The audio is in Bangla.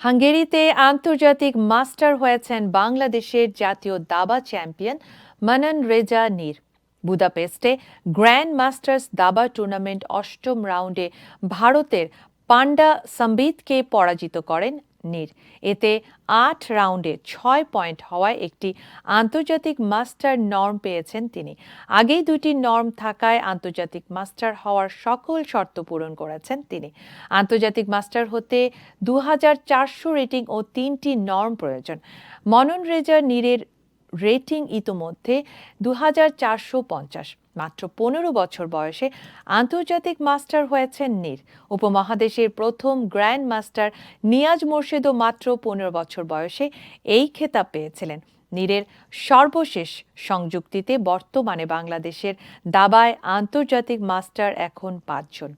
হাঙ্গেরিতে আন্তর্জাতিক মাস্টার হয়েছেন বাংলাদেশের জাতীয় দাবা চ্যাম্পিয়ন মানান রেজা নির। বুদাপেস্টে গ্র্যান্ড মাস্টার্স দাবা টুর্নামেন্ট অষ্টম রাউন্ডে ভারতের পান্ডা সম্বিতকে পরাজিত করেন এতে আট রাউন্ডে ছয় পয়েন্ট হওয়ায় একটি আন্তর্জাতিক মাস্টার নর্ম পেয়েছেন তিনি। আগেই দুটি নর্ম থাকায় আন্তর্জাতিক মাস্টার হওয়ার সকল শর্ত পূরণ করেছেন তিনি। আন্তর্জাতিক মাস্টার হতে দু হাজার চারশো রেটিং ও তিনটি নর্ম প্রয়োজন। মনন রেজা নীরের রেটিং ইতোমধ্যে দু মাত্র পনেরো বছর বয়সে আন্তর্জাতিক মাস্টার হয়েছেন নীর। উপমহাদেশের প্রথম গ্র্যান্ড মাস্টার নিয়াজ মোর্শেদও মাত্র পনেরো বছর বয়সে এই খেতাব পেয়েছিলেন। নীরের সর্বশেষ সংযুক্তিতে বর্তমানে বাংলাদেশের দাবায় আন্তর্জাতিক মাস্টার এখন পাঁচজন।